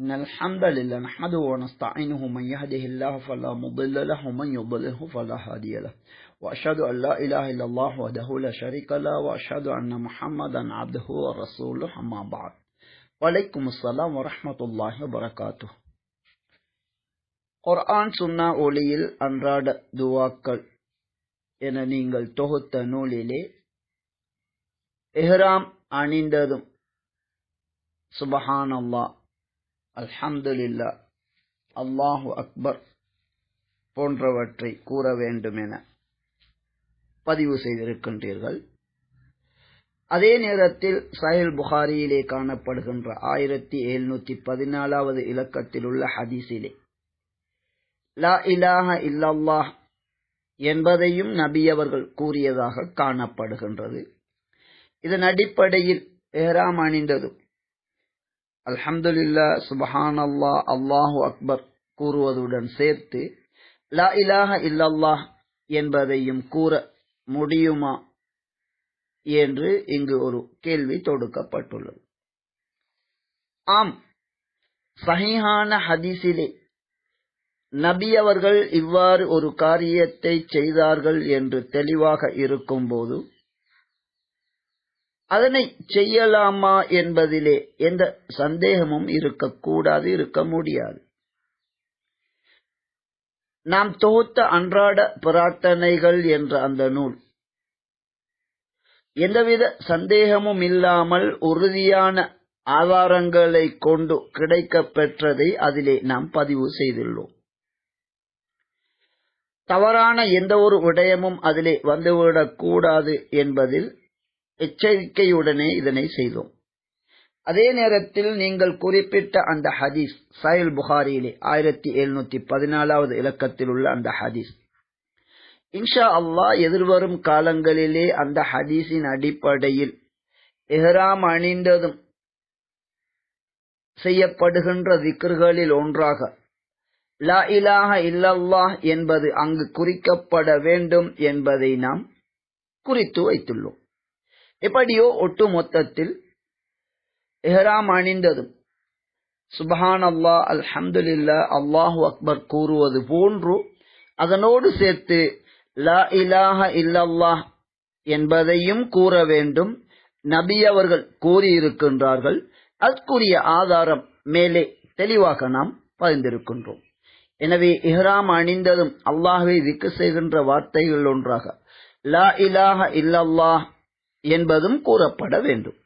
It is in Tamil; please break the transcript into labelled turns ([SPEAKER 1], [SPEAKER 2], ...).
[SPEAKER 1] إن الحمد لله نحمده ونستعينه من يهده الله فلا مضل له ومن يضلله فلا هادي له. وأشهد أن لا إله إلا الله وحده لا شريك له وأشهد أن محمدا عبده ورسوله أما بعد. وعليكم السلام ورحمة الله وبركاته. குர்ஆன் சுன்னா ஒளியில் அன்றாட துவாக்கள் என நீங்கள் தொகுத்த நூலிலே எஹ்ராம் அணிந்ததும் سبحان الله அல்ஹம்துலில்லா அல்லாஹு அக்பர் போன்றவற்றை கூற வேண்டும் என பதிவு செய்திருக்கின்றீர்கள். அதே நேரத்தில் சஹில் புகாரியிலே காணப்படுகின்ற ஆயிரத்தி எழுநூத்தி பதினாலாவது இலக்கத்தில் உள்ள ஹதீஸிலே லா இலாஹ இல்லல்லாஹ் என்பதையும் நபி அவர்கள் கூறியதாக காணப்படுகின்றது. இதன் அடிப்படையில் ஏராம் அணிந்ததும் அல்ஹம்துல்லா சுபஹான் அல்லா அல்லாஹு அக்பர் கூறுவதுடன் சேர்த்து லா இலாஹ இல்லல்லாஹ் என்பதையும் கூற முடியுமா என்று இங்கு ஒரு கேள்வி தொடுக்கப்பட்டுள்ளது. ஆம் சஹிஹான ஹதீஸிலே நபி அவர்கள் இவ்வாறு ஒரு காரியத்தை செய்தார்கள் என்று தெளிவாக இருக்கும்போது அதனை செய்யலாமா என்பதிலே எந்த சந்தேகமும் இருக்கக்கூடாது இருக்க முடியாது. நாம் தொகுத்த அன்றாட பிரார்த்தனைகள் என்ற அந்த நூல். எந்தவித சந்தேகமும் இல்லாமல் உறுதியான ஆதாரங்களை கொண்டு கிடைக்க பெற்றதை அதிலே நாம் பதிவு செய்துள்ளோம். தவறான எந்த ஒரு விடயமும் அதிலே வந்துவிடக்கூடாது என்பதில் எச்சரிக்கையுடனே இதனை செய்தோம். அதே நேரத்தில் நீங்கள் குறிப்பிட்ட அந்த ஹதீஸ் சயல் புகாரியிலே ஆயிரத்தி எழுநூத்தி பதினாலாவது இலக்கத்தில் உள்ள அந்த ஹதீஸ். இன்ஷா அல்லாஹ் எதிர்வரும் காலங்களிலே அந்த ஹதீஸின் அடிப்படையில் எஹ்ராம் அணிந்ததும் செய்யப்படுகின்ற திக்கர்களில் ஒன்றாக லா இலாஹ இல்லல்லாஹ் என்பது அங்கு குறிக்கப்பட வேண்டும் என்பதை நாம் குறித்து வைத்துள்ளோம். எப்படியோ ஒட்டு மொத்தத்தில் எஹராம் அணிந்ததும். சுபஹான் அல்லா அல்ஹம்துலில்லா அல்லாஹு அக்பர் கூறுவது போன்று அதனோடு சேர்த்து லா இலாஹ இல்லல்லாஹ் என்பதையும் கூற வேண்டும். நபி அவர்கள் கூறியிருக்கின்றார்கள். அதற்குரிய ஆதாரம் மேலே தெளிவாக நாம் பதிந்திருக்கின்றோம் எனவே இஹ்ராம் அணிந்ததும் அல்லாஹை திக்கு செய்கின்ற வார்த்தைகள் ஒன்றாக லா இலாஹ இல்லல்லாஹ் என்பதும் கூறப்பட வேண்டும்.